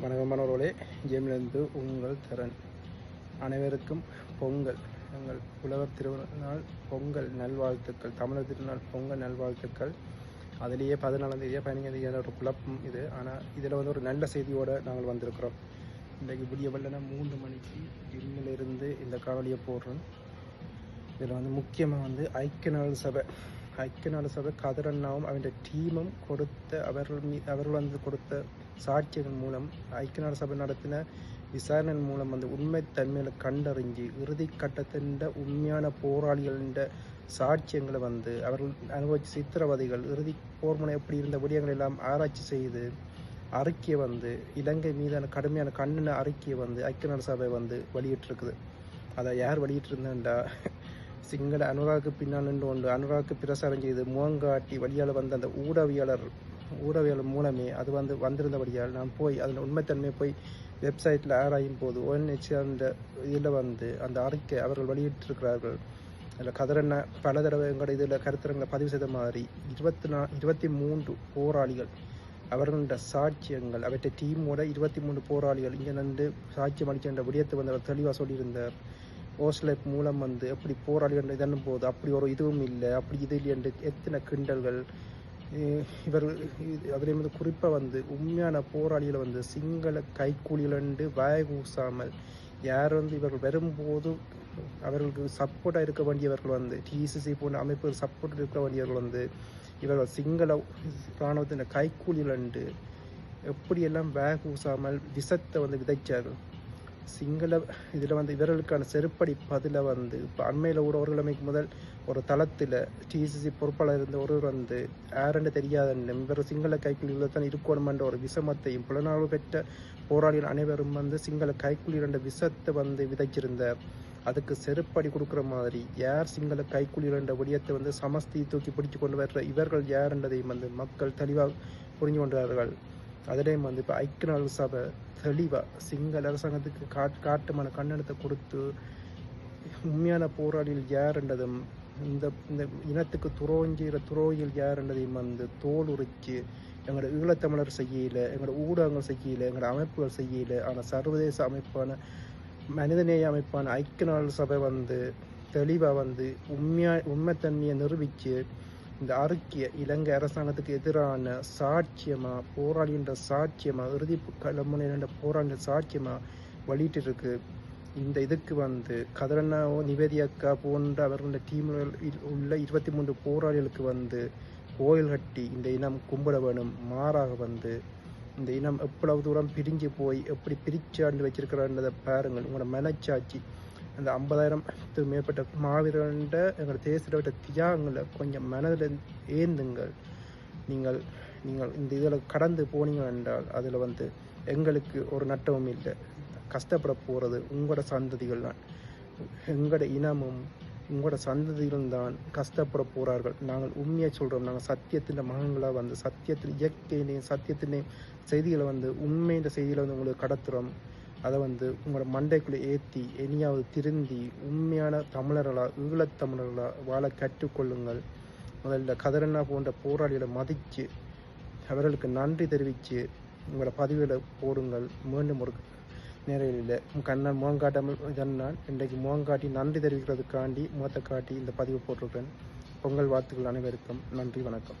வணக்கம் மனோர்களே. ஜெமிலிருந்து உங்கள் தரன் அனைவருக்கும் பொங்கல். எங்கள் உலகத் திருநாள் பொங்கல் நல்வாழ்த்துக்கள். தமிழர் திருநாள் பொங்கல் நல்வாழ்த்துக்கள். அதிலேயே பதினாலாம் தேதியாக பதினஞ்சாம் தேதியான ஒரு குழப்பம் இது. ஆனால் இதில் வந்து ஒரு நல்ல செய்தியோடு நாங்கள் வந்திருக்கிறோம். இன்றைக்கு விடிய வல்லனா மூன்று மணிக்கு ஜிம்மிலிருந்து இந்த காணொலியை போடுறோம். இதில் வந்து முக்கியமாக வந்து ஐக்கிய நாடு சபை ஐக்கியநாடு சபை கதிரண்ணாவும் அவருடைய டீமும் கொடுத்த அவர்கள் மீ அவர்கள் வந்து கொடுத்த சாட்சியங்கள் மூலம் ஐக்கிய நாடு சபை நடத்தின விசாரணை மூலம் வந்து உண்மை தன்மையில கண்டறிஞ்சு இறுதி கட்டத்தின் உண்மையான போராளிகளின் சாட்சியங்களை வந்து அவர்கள் அனுபவிச்ச சித்திரவதைகள் இறுதி போர்முனை எப்படி இருந்த விடயங்கள் எல்லாம் ஆராய்ச்சி செய்து அறிக்கையை வந்து இலங்கை மீதான கடுமையான கண்ணன அறிக்கையை வந்து ஐக்கிய நாடு சபை வந்து வெளியிட்டிருக்குது. அதை யார் வெளியிட்டிருந்தேன்டா சிங்கள அனுராக்கு பின்னால் நின்று கொண்டு அனுராக்கு பிரசாரம் செய்து முகங்காட்டி வழியால் வந்த அந்த ஊடகவியாளர் ஊடகவியாளர் மூலமே அது வந்து வந்திருந்தபடியால் நான் போய் அதில் உண்மைத்தன்மையை போய் வெப்சைட்டில் ஆராயும் போது ஓஎன்ஹெச்ஆர் அந்த இதில் வந்து அந்த அறிக்கை அவர்கள் வெளியிட்டிருக்கிறார்கள். அதில் கதிரண்ண பல தடவை எங்களோட இதில் கருத்தரங்களை பதிவு செய்த மாதிரி இருபத்தி நா இருபத்தி மூன்று போராளிகள் அவர்களுடைய சாட்சியங்கள் அவற்றை டீமோட இருபத்தி மூன்று போராளிகள் இங்கே நின்று சாட்சியம் அளிக்கின்ற விடயத்தை வந்து அவர் தெளிவாக சொல்லியிருந்தார். ஓஸ்லைப் மூலம் வந்து எப்படி போராளிகள் இதன்னும் போது அப்படி ஒரு இதுவும் இல்லை அப்படி இது இல்லை என்று எத்தனை கிண்டல்கள். இவர் அதிலே வந்து குறிப்பாக வந்து உண்மையான போராளிகளை வந்து சிங்கள கைக்கூலிகளண்டு வாய கூசாமல் யார் வந்து இவர்கள் வரும்போது அவர்களுக்கு சப்போர்ட்டாக இருக்க வேண்டியவர்கள் வந்து டிசிசி போன்ற அமைப்புகள் சப்போர்ட் இருக்க வேண்டியவர்கள் வந்து இவர்கள் சிங்கள இராணுவத்தின் கைக்கூலிகளண்டு எப்படியெல்லாம் வேக கூசாமல் விஷத்தை வந்து விதைச்சார்கள். சிங்கள இதில் வந்து இவர்களுக்கான செருப்படி பதில வந்து இப்போ அண்மையில் கூட ஒரு கிழமைக்கு முதல் ஒரு தளத்தில் டிசிசி பொறுப்பாளர் இருந்த ஒருவர் வந்து யாருன்னு தெரியாத இவர் சிங்கள கைக்குழியில் தான் இருக்கணுமென்ற ஒரு விஷமத்தையும் புலனாய்வு பெற்ற போராளிகள் அனைவரும் வந்து சிங்கள கைக்குழியில் என்ற விஷத்தை வந்து விதைச்சிருந்தார். அதுக்கு செருப்படி கொடுக்குற மாதிரி யார் சிங்கள கைக்குழியில் என்ற விடயத்தை வந்து சமஸ்தி தூக்கி பிடிச்சு கொண்டு வர்ற இவர்கள் யார் என்றதையும் வந்து மக்கள் தெளிவாக புரிஞ்சு கொண்டார்கள். அதிலேயும் வந்து இப்போ ஐக்கிய நாடு சபை தெளிவாக சிங்கள அரசாங்கத்துக்கு காட் காட்டுமான கண்ணனத்தை கொடுத்து உண்மையான போராளிகள் யாருன்றதும் இந்த இந்த இனத்துக்கு துரோஞ்சிற துரோகிகள் யாருன்றதையும் வந்து தோல் உரிச்சு எங்களோட ஈழத்தமிழர் செய்யல எங்களோட ஊடகங்கள் செய்யல எங்களோட அமைப்புகள் செய்யல ஆனால் சர்வதேச அமைப்பான மனிதநேய அமைப்பான ஐக்கிய நாடு சபை வந்து தெளிவாக வந்து உண்மையா உண்மைத்தன்மையை நிரூபித்து இந்த அறிக்கையை இலங்கை அரசாங்கத்துக்கு எதிரான சாட்சியமாக போராளின்ற சாட்சியமாக இறுதி கிளம்புன போராளின்ற சாட்சியமாக வெளியிட்டு இருக்கு இந்த இதுக்கு வந்து கதிரண்ணாவோ நிவேதியக்கா போன்ற அவர்களுடைய டீம்கள் உள்ள இருபத்தி மூன்று போராளிகளுக்கு வந்து கோயில் கட்டி இந்த இனம் கும்பிட வேணும். மாறாக வந்து இந்த இனம் எவ்வளவு தூரம் பிரிஞ்சு போய் எப்படி பிரிச்சாண்டு வச்சிருக்கிறான்றதை பாருங்கள். உங்களோட மனச்சாட்சி அந்த ஐம்பதாயிரத்துக்கு மேற்பட்ட மாவீரண்ட எங்கள் தேசிய தியாகங்களை கொஞ்சம் மனதில் ஏந்துங்கள். நீங்கள் நீங்கள் இந்த இதில் கடந்து போனீங்க என்றால் அதில் வந்து எங்களுக்கு ஒரு நட்டமும் இல்லை. கஷ்டப்பட போகிறது உங்களோட சந்ததிகள் தான். எங்களோட இனமும் உங்களோட சந்ததிகளும் தான் கஷ்டப்பட போகிறார்கள் நாங்கள் உண்மையாக சொல்கிறோம் நாங்கள் சத்தியத்தின் மகங்களாக வந்து சத்தியத்தின் இயற்கையினையும் சத்தியத்தினையும் செய்திகளை வந்து உண்மையின் செய்திகளை வந்து உங்களுக்கு கடத்துகிறோம் அதை வந்து உங்களோட மண்டைக்குள்ளே ஏற்றி இனியாவது திருந்தி உண்மையான தமிழர்களாக ஈழத்தமிழர்களாக வாழ கற்றுக்கொள்ளுங்கள். முதல்ல கதரண்ணா போன்ற போராளிகளை மதித்து அவர்களுக்கு நன்றி தெரிவித்து உங்களோட பதிவில் போடுங்கள். மீண்டும் ஒரு நேரையில் கண்ணன் முகங்காட்டாமல் இதனால் இன்றைக்கு முகங்காட்டி நன்றி தெரிவிக்கிறதுக்காண்டி முகத்தை காட்டி இந்த பதிவு போட்டிருக்கேன். பொங்கல் வாழ்த்துக்கள் அனைவருக்கும் நன்றி வணக்கம்.